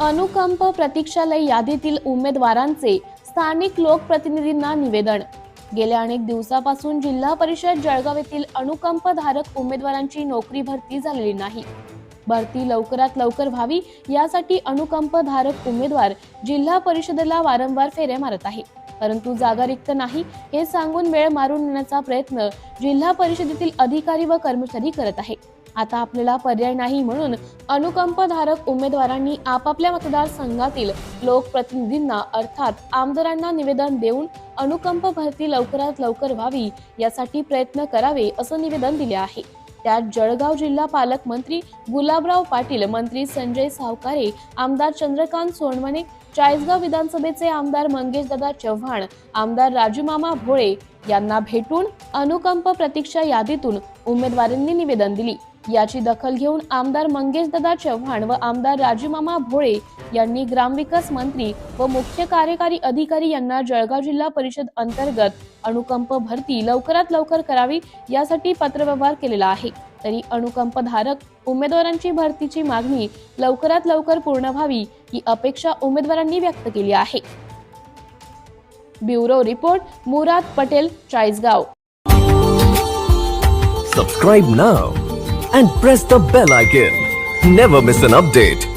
अनुकंप प्रतीक्षालय यादीतील उमेदवारांचे स्थानिक लोकप्रतिनिधींना निवेदन. गेल्या अनेक दिवसापासून जिल्हा परिषद जळगाव येथील अनुकंपधारक उमेदवारांची नोकरी भरती झालेली नाही. भरती लवकरात लवकर व्हावी यासाठी अनुकंपधारक उमेदवार जिल्हा परिषदेला वारंवार फेऱ्या मारत आहे. परंतु जागा रिक्त नाही हे सांगून वेळ मारून नेण्याचा प्रयत्न जिल्हा परिषदेतील अधिकारी व कर्मचारी करत आहे. आता आपल्याला पर्याय नाही म्हणून अनुकंपधारक उमेदवारांनी आपापल्या मतदारसंघातील लोकप्रतिनिधींना अर्थात आमदारांना निवेदन देऊन अनुकंप भरती लवकरात लवकर व्हावी यासाठी प्रयत्न करावे असं निवेदन दिले आहे. त्यात जळगाव जिल्हा पालकमंत्री गुलाबराव पाटील मंत्री संजय सावकारे आमदार चंद्रकांत सोनवणे चाळीसगाव विधानसभेचे आमदार मंगेशदादा चव्हाण आमदार राजूमामा भोळे यांना भेटून अनुकंप प्रतीक्षा यादीतून उमेदवारांनी निवेदन दिली. याची दखल घेऊन आमदार मंगेशदादा चव्हाण व आमदार राजूमामा भोळे यांनी ग्रामविकास मंत्री व मुख्य कार्यकारी अधिकारी यांना जळगाव जिल्हा परिषद अंतर्गत अनुकंप भरती लवकरात लवकर करावी यासाठी पत्रव्यवहार केलेला आहे. तरी अनुकंपधारक उमेदवारांची भरतीची मागणी लवकरात लवकर पूर्ण व्हावी ही अपेक्षा उमेदवारांनी व्यक्त केली आहे. Bureau report Murad Patel Chalisgaon. Subscribe now and press the bell icon never miss an update